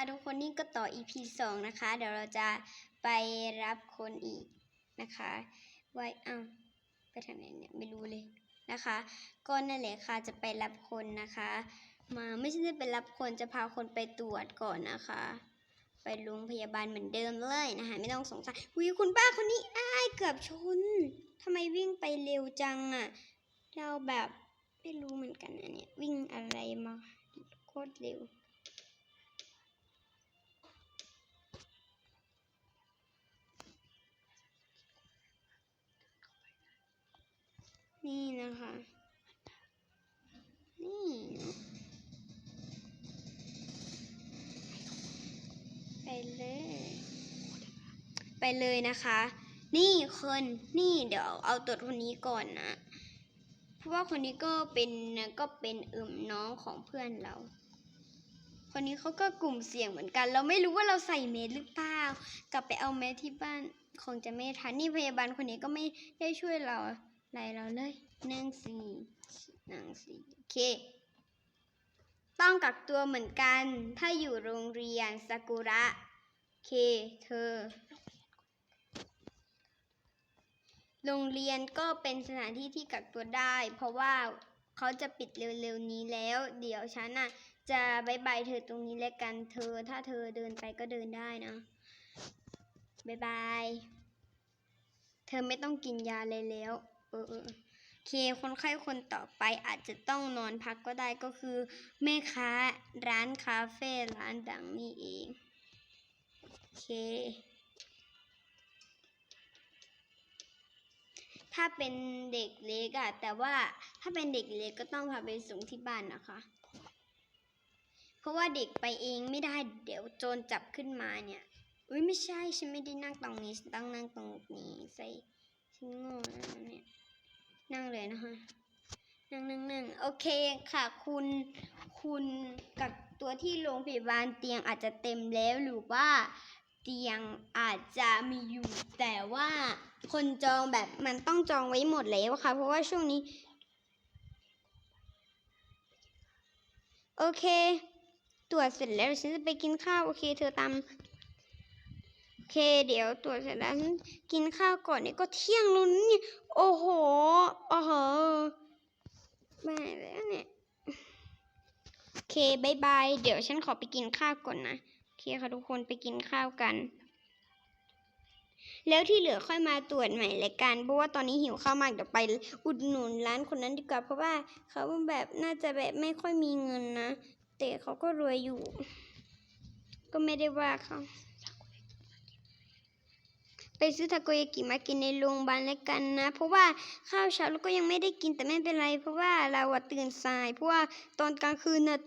ค่ะทุกคนนี่ก็ต่อ EP สองนะคะ เดี๋ยวเราจะไปรับคนอีกนะคะ ไว้อ้าวไปทางไหนเนี่ยไม่รู้เลยนะคะก็นั่นแหละค่ะจะไปรับคนนะคะ มาไม่ใช่จะไปรับคนจะพาคนไปตรวจก่อนนะคะ ไปโรงพยาบาลเหมือนเดิมเลยนะคะ ไม่ต้องสงสัยวิคุณป้าคนนี้อ้ายเกือบชนทำไมวิ่งไปเร็วจังอะเราแบบไม่รู้เหมือนกันนเนี่ยวิ่งอะไรมาโคตรเร็ว นี่นะคะ นี่ไปเลย ไปเลยนะคะ นี่คนนี่เดี๋ยวเอาตรวจคนนี้ก่อนนะ เพราะว่าคนนี้ก็เป็นก็เป็นเอิมน้องของเพื่อนเรา คนนี้เขาก็กลุ่มเสี่ยงเหมือนกัน เราไม่รู้ว่าเราใส่เมสหรือเปล่ากลับไปเอาเมสที่บ้านคงจะไม่ทันนี่พยาบาลคนนี้ก็ไม่ได้ช่วยเรา ไรเราเลยหนึ่งสี่หนึ่งสี่โอเค ต้องกักตัวเหมือนกัน ถ้าอยู่โรงเรียนซากุระโอเคเธอ โรงเรียนก็เป็นสถานที่ที่กักตัวได้ เพราะว่าเขาจะปิดเร็วๆนี้แล้ว เดี๋ยวฉันน่ะจะบายบายเธอตรงนี้แล้วกันเธอ ถ้าเธอเดินไปก็เดินได้นะบายบาย เธอไม่ต้องกินยาเลยแล้ว เออเออเคคนไข้คนต่อไปอาจจะต้องนอนพักก็ได้ก็คือ แม่ค้าร้านคาเฟ่ร้านดังนี่เองโอเค ถ้าเป็นเด็กเล็กอะแต่ว่าถ้าเป็นเด็กเล็กก็ต้องพาไปส่งที่บ้านนะคะ เพราะว่าเด็กไปเองไม่ได้เดี๋ยวโจรจับขึ้นมาเนี่ยอุ้ยไม่ใช่ฉันไม่ได้นั่งตรงนี้ฉันต้องนั่งตรงนี้ใส่ ฉันโง่นะเนี่ยนั่งเลยนะคะนั่งนั่งนั่งโอเคค่ะ คุณคุณกับตัวที่โรงพยาบาลเตียงอาจจะเต็มแล้วหรือว่าเตียงอาจจะมีอยู่ แต่ว่าคนจองแบบมันต้องจองไว้หมดแล้วค่ะ เพราะว่าช่วงนี้ โอเค ตรวจเสร็จแล้วฉันจะไปกินข้าว โอเค เธอตาม เคเดี๋ยวตรวจเสร็จแล้วกินข้าวก่อนเนี่ยก็เที่ยงแล้วนี่โอ้โหโอ้โหไม่แล้วเนี่ยโอเคบายบายเดี๋ยวฉันขอไปกินข้าวก่อนนะโอเคค่ะทุกคนไปกินข้าวกัน แล้วที่เหลือค่อยมาตรวจใหม่ละกันเพราะว่าตอนนี้หิวข้าวมากเดี๋ยวไปอุดหนุนร้านคนนั้นดีกว่าเพราะว่าเขาแบบน่าจะแบบไม่ค่อยมีเงินนะแต่เขาก็รวยอยู่ ก็ไม่ได้ว่าเขา ไปซื้อทาโกยากิมากินในโรงพยาบาลแล้วกันนะ เพราะว่าข้าวเช้าเราก็ยังไม่ได้กินแต่ไม่เป็นไร เพราะว่าเราอะตื่นสาย เพราะว่าตอนกลางคืนน่ะ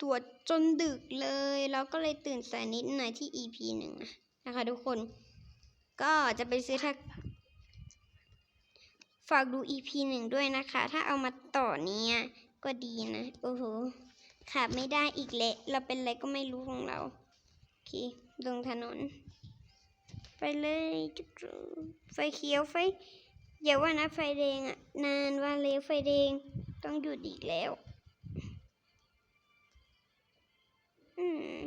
ตรวจจนดึกเลย เราก็เลยตื่นสายนิดหน่อยที่ EP หนึ่งนะคะทุกคน ก็จะไปซื้อทักฝากดู EP หนึ่งด้วยนะคะ ถ้าเอามาต่อเนี้ยก็ดีนะ โอ้โหขาดไม่ได้อีกแหละ เราเป็นอะไรก็ไม่รู้ของเรา โอเคลงถนน ไปเลยจุ๊บไฟเขียวไฟอย่าว่านะไฟแดงอะนานว่าเร็วไฟแดงต้องหยุดอีกแล้ว อืม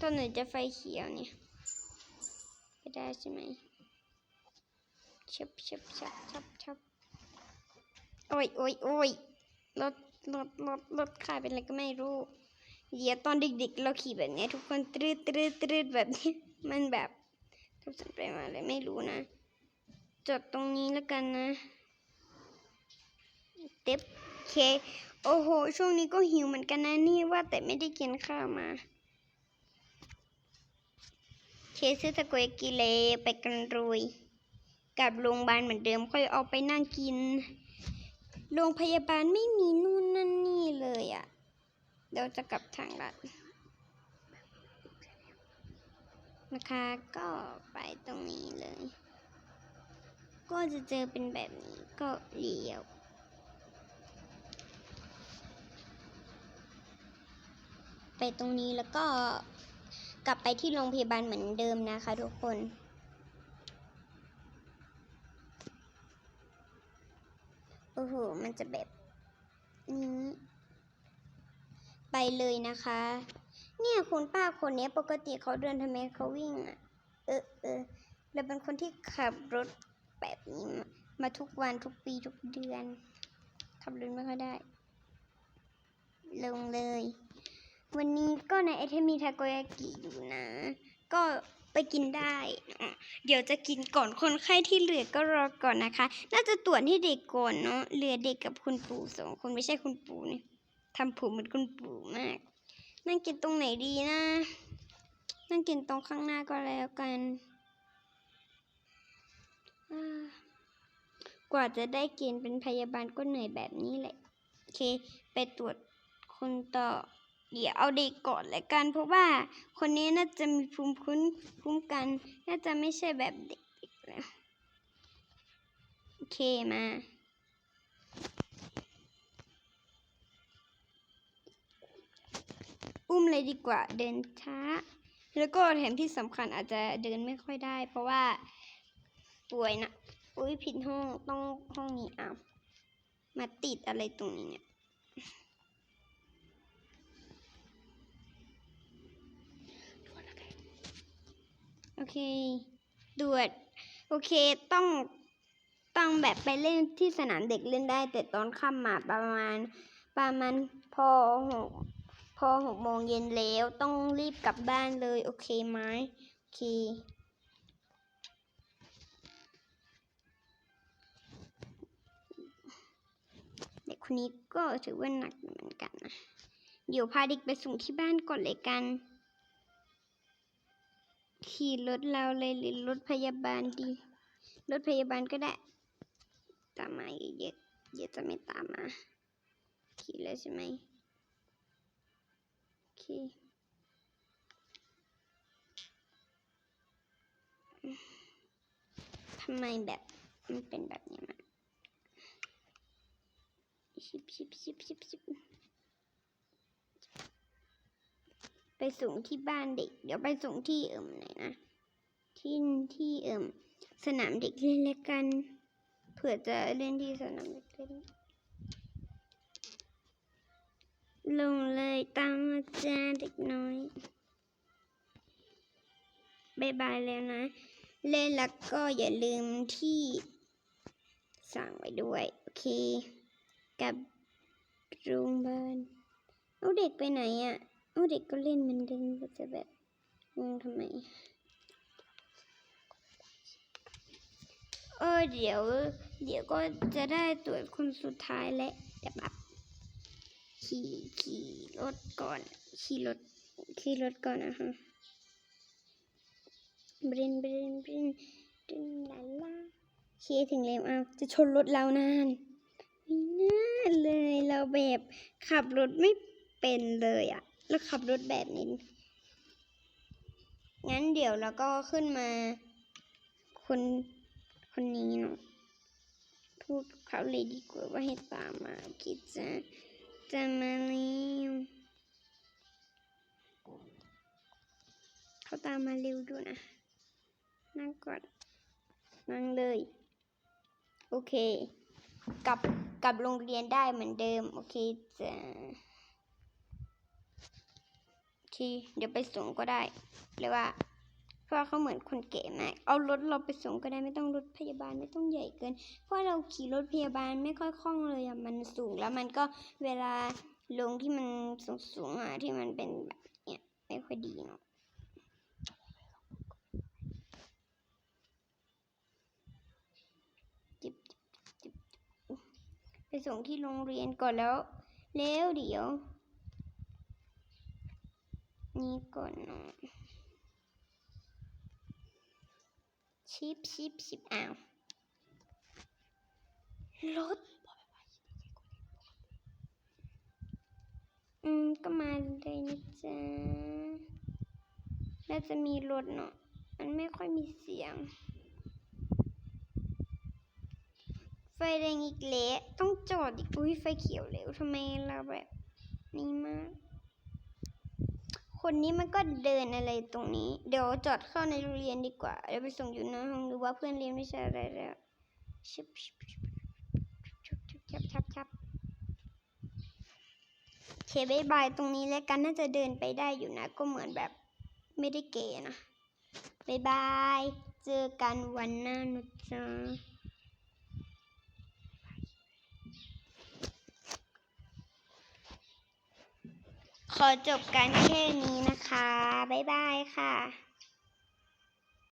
ตอนไหนจะไฟเขียวเนี่ยไม่ได้ใช่ไหมชับชับชับชับชับโอ้ยโอ้ยโอ้ยรถรถรถรถขายเป็นอะไรก็ไม่รู้ เดี๋ยวตอนเด็กๆเราขี่แบบนี้ทุกคนตรึดตรึดตรึดแบบนี้ มันแบบทุกสันไปมาเลยไม่รู้นะ จดตรงนี้แล้วกันนะเต็บเค โอ้โห ช่วงนี้ก็หิวเหมือนกันนะนี่ว่าแต่ไม่ได้กินข้าวมา เคซื้อตะกยกิเลไปกันรุยกลับโรงพยาบาลเหมือนเดิมค่อยเอาไปนั่งกิน โรงพยาบาลไม่มีนู่นนั่นนี่เลยอะ่ะ เดี๋ยวจะกลับทางลัดนะคะก็ไปตรงนี้เลย ก็จะเจอเป็นแบบนี้ก็เลี้ยวไปตรงนี้แล้วก็กลับไปที่โรงพยาบาลเหมือนเดิมนะคะทุกคน โอ้โห มันจะแบบนี้ ไปเลยนะคะ เนี่ยคุณป้าคนนี้ปกติเขาเดินทำไมเขาวิ่งอะ เออเออเราเป็นคนที่ขับรถแบบนี้มาทุกวันทุกปีทุกเดือน ขับรถไม่ค่อยได้ ลงเลย วันนี้ก็ในไอเทมมีทาโกยากิอยู่นะ ก็ไปกินได้ เดี๋ยวจะกินก่อนคนไข้ที่เหลือก็รอก่อนนะคะ น่าจะตรวจให้เด็กก่อนเนาะ เหลือเด็กกับคุณปู่สองคนไม่ใช่คุณปู่นี่ ทำผมเหมือนคุณปู่มาก นั่งกินตรงไหนดีนะ นั่งกินตรงข้างหน้าก็แล้วกัน กว่าจะได้กินเป็นพยาบาลก็เหนื่อยแบบนี้แหละ โอเค ไปตรวจคนต่อ เดี๋ยวเอาเด็กก่อนละกัน เพราะว่าคนนี้น่าจะมีภูมิคุ้นคุ้มกัน น่าจะไม่ใช่แบบเด็กๆแล้ว โอเคมา อุ้มเลยดีกว่าเดินช้า แล้วก็แถมที่สำคัญอาจจะเดินไม่ค่อยได้ เพราะว่าป่วยนะอุ้ยผิดห้องต้องห้องนี้อะมาติดอะไรตรงนี้เนี่ยโอเคตรวจโอเคต้องต้องแบบไปเล่นที่สนามเด็กเล่นได้ แต่ตอนค่ำมาประมาณประมาณพอหก พอหกโมงเย็นแล้วต้องรีบกลับบ้านเลย โอเคไหมโอเคเด็กคนนี้ก็ถือว่าหนักเหมือนกันนะ เดี๋ยวพาเด็กไปส่งที่บ้านก่อนเลยกัน ขี่รถเราเลยหรือรถพยาบาลดี รถพยาบาลก็ได้ ตามมาเยอะๆเดี๋ยวจะไม่ตามมา ขี่เลยใช่ไหม เค ทำไมแบบมันเป็นแบบนี้มาชิบชิบชิบชิบชิบไปส่งที่บ้านเด็ก เดี๋ยวไปส่งที่เอิ่มไหนนะ ที่ที่เอิ่มสนามเด็กเล่นแล้วกัน เผื่อจะเล่นที่สนามเด็กเล่น ลงเลยตามมาจ้าเด็กน้อยบายบายแล้วนะ เล่นแล้วก็อย่าลืมที่สั่งไว้ด้วย โอเค กับโรงพยาบาลเอาเด็กไปไหนอะ่ะเอาเด็กก็เล่นเหมือนเดิมก็จะแบบงงทำไมเออเดี๋ยว เดี๋ยวก็จะได้ตรวจคนสุดท้ายและเดี๋ยวแบบ ขี่ขี่รถก่อน ขี่รถขี่รถก่อนนะคะบรินบรินบรินดึงลาลาขี่ถึงแล้วเอาจะชนรถเรานานไม่น่าเลยเราแบบขับรถไม่เป็นเลยอะแล้วขับรถแบบนี้ งั้นเดี๋ยวเราก็ขึ้นมาคนคนนี้เนาะพูดเขาเลยดีกว่าว่าให้ตามมาโอเคจ้ะจะ มาแล้วเขาตามมาเร็วด้วยนะ นั่งก่อน นั่งเลย โอเค กลับกลับโรงเรียนได้เหมือนเดิม โอเคจ้ะโอเค เดี๋ยวไปส่งก็ได้เลยว่า เพราะเขาเหมือนคนเก๋มาก เอารถเราไปส่งก็ได้ไม่ต้องรถพยาบาลไม่ต้องใหญ่เกิน เพราะเราขี่รถพยาบาลไม่ค่อยคล่องเลยอะมันสูงแล้วมันก็เวลาลงที่มันสูงสูงๆอะที่มันเป็นแบบเนี้ยไม่ค่อยดีเนาะจิบจิบจิบไปส่งที่โรงเรียนก่อนแล้ว แล้วเดี๋ยว นี่ก่อนเนาะ ชิปชิปชิปอ้าวรถอืม ก็มาเลยนะจ๊ะ น่าจะมีรถเนาะ มันไม่ค่อยมีเสียง ไฟแดงอีกแล้ว ต้องจอดอีกอุ้ยไฟเขียวเร็วทำไมเราแบบ นี้มาก คนนี้มันก็เดินอะไรตรงนี้ เดี๋ยวจอดเข้าในโรงเรียนดีกว่า เดี๋ยวไปส่งอยู่ในห้อรือว่าเพื่อนเรียนไม่ใช่อะไรแล้วชิบชิบชับชับชับเคบายบายตรงนี้แล้วกันน่าจะเดินไปได้อยู่นะ ก็เหมือนแบบไม่ได้เก๋นะบายบาย เจอกันวันหน้านะจ๊ะ ขอจบการแค่นี้นะคะ บ๊ายบายค่ะ